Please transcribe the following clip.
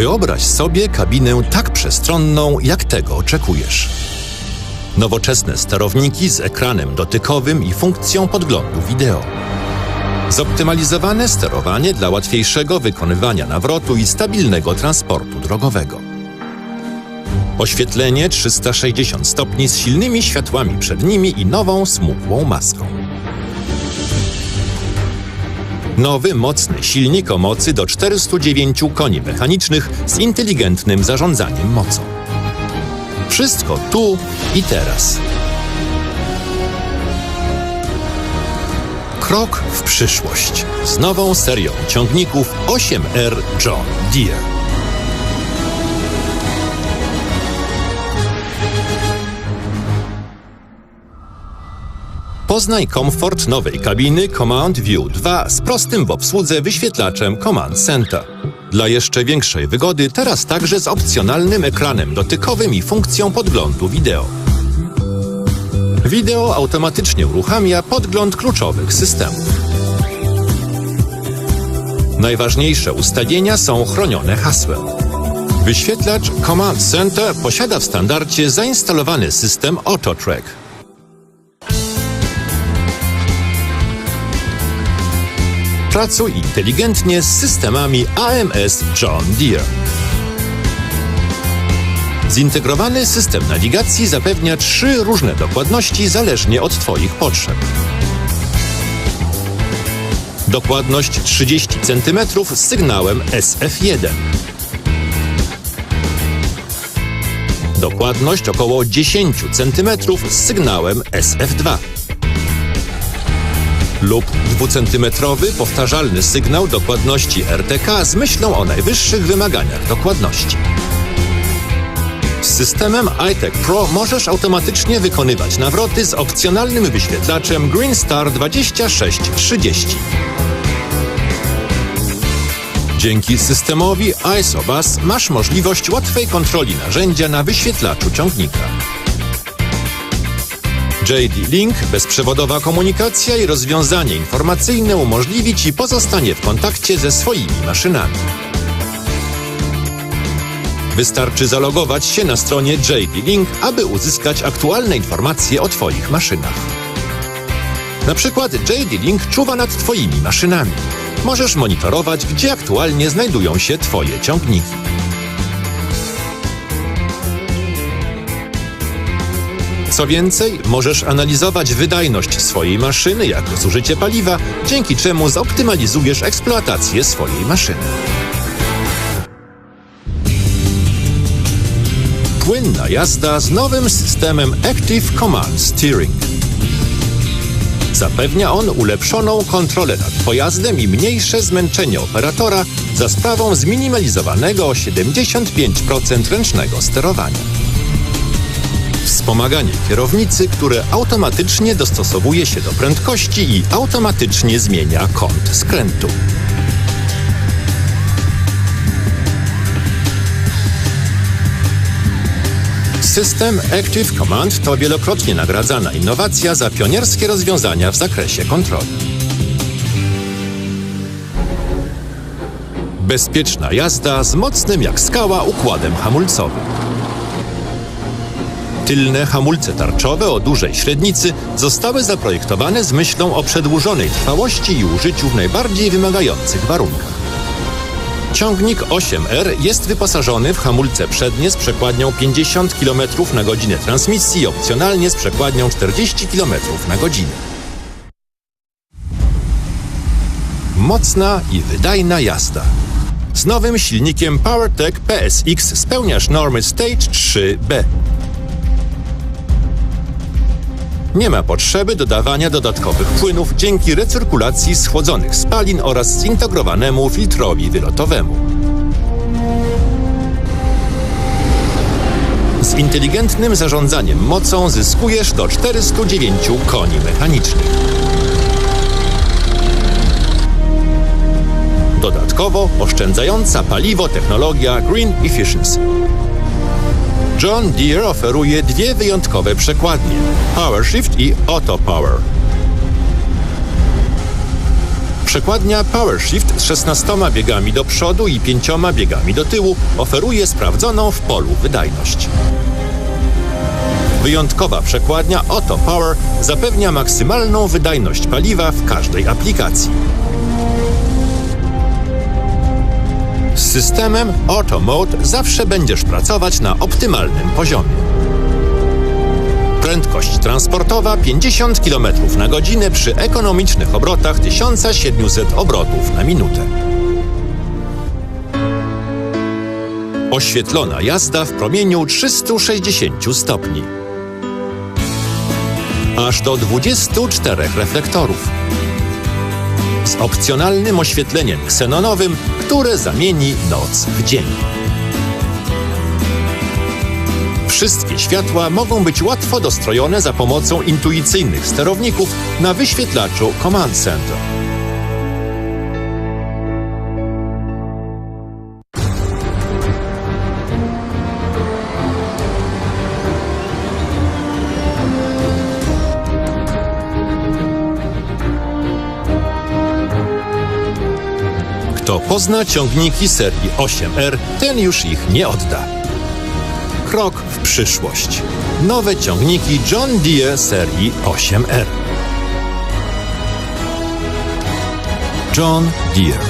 Wyobraź sobie kabinę tak przestronną, jak tego oczekujesz. Nowoczesne sterowniki z ekranem dotykowym i funkcją podglądu wideo. Zoptymalizowane sterowanie dla łatwiejszego wykonywania nawrotu i stabilnego transportu drogowego. Oświetlenie 360 stopni z silnymi światłami przednimi i nową smukłą maską. Nowy, mocny silnik o mocy do 409 koni mechanicznych z inteligentnym zarządzaniem mocą. Wszystko tu i teraz. Krok w przyszłość z nową serią ciągników 8R John Deere. Poznaj komfort nowej kabiny Command View 2 z prostym w obsłudze wyświetlaczem Command Center. Dla jeszcze większej wygody teraz także z opcjonalnym ekranem dotykowym i funkcją podglądu wideo. Wideo automatycznie uruchamia podgląd kluczowych systemów. Najważniejsze ustawienia są chronione hasłem. Wyświetlacz Command Center posiada w standardzie zainstalowany system AutoTrack. Pracuj inteligentnie z systemami AMS John Deere. Zintegrowany system nawigacji zapewnia trzy różne dokładności zależnie od Twoich potrzeb. Dokładność 30 cm z sygnałem SF1. Dokładność około 10 cm z sygnałem SF2 lub 2-centymetrowy powtarzalny sygnał dokładności RTK z myślą o najwyższych wymaganiach dokładności. Z systemem iTech Pro możesz automatycznie wykonywać nawroty z opcjonalnym wyświetlaczem Green Star 2630. Dzięki systemowi ISOBUS masz możliwość łatwej kontroli narzędzia na wyświetlaczu ciągnika. JD Link, bezprzewodowa komunikacja i rozwiązanie informacyjne umożliwi Ci pozostanie w kontakcie ze swoimi maszynami. Wystarczy zalogować się na stronie JD Link, aby uzyskać aktualne informacje o Twoich maszynach. Na przykład JD Link czuwa nad Twoimi maszynami. Możesz monitorować, gdzie aktualnie znajdują się Twoje ciągniki. Co więcej, możesz analizować wydajność swojej maszyny jako zużycie paliwa, dzięki czemu zoptymalizujesz eksploatację swojej maszyny. Płynna jazda z nowym systemem Active Command Steering. Zapewnia on ulepszoną kontrolę nad pojazdem i mniejsze zmęczenie operatora za sprawą zminimalizowanego o 75% ręcznego sterowania. Wspomaganie kierownicy, które automatycznie dostosowuje się do prędkości i automatycznie zmienia kąt skrętu. System Active Command to wielokrotnie nagradzana innowacja za pionierskie rozwiązania w zakresie kontroli. Bezpieczna jazda z mocnym jak skała układem hamulcowym. Tylne hamulce tarczowe o dużej średnicy zostały zaprojektowane z myślą o przedłużonej trwałości i użyciu w najbardziej wymagających warunkach. Ciągnik 8R jest wyposażony w hamulce przednie z przekładnią 50 km na godzinę transmisji opcjonalnie z przekładnią 40 km na godzinę. Mocna i wydajna jazda. Z nowym silnikiem PowerTech PSX spełniasz normy Stage 3B. Nie ma potrzeby dodawania dodatkowych płynów dzięki recyrkulacji schłodzonych spalin oraz zintegrowanemu filtrowi wylotowemu. Z inteligentnym zarządzaniem mocą zyskujesz do 409 koni mechanicznych. Dodatkowo oszczędzająca paliwo technologia Green Efficiency. John Deere oferuje dwie wyjątkowe przekładnie: PowerShift i Auto Power. Przekładnia PowerShift z 16 biegami do przodu i 5 biegami do tyłu oferuje sprawdzoną w polu wydajność. Wyjątkowa przekładnia Auto Power zapewnia maksymalną wydajność paliwa w każdej aplikacji. Z systemem Auto Mode zawsze będziesz pracować na optymalnym poziomie. Prędkość transportowa 50 km na godzinę przy ekonomicznych obrotach 1700 obrotów na minutę. Oświetlona jazda w promieniu 360 stopni. Aż do 24 reflektorów. Z opcjonalnym oświetleniem ksenonowym, które zamieni noc w dzień. Wszystkie światła mogą być łatwo dostrojone za pomocą intuicyjnych sterowników na wyświetlaczu Command Center. Pozna ciągniki serii 8R, ten już ich nie odda. Krok w przyszłość. Nowe ciągniki John Deere serii 8R. John Deere.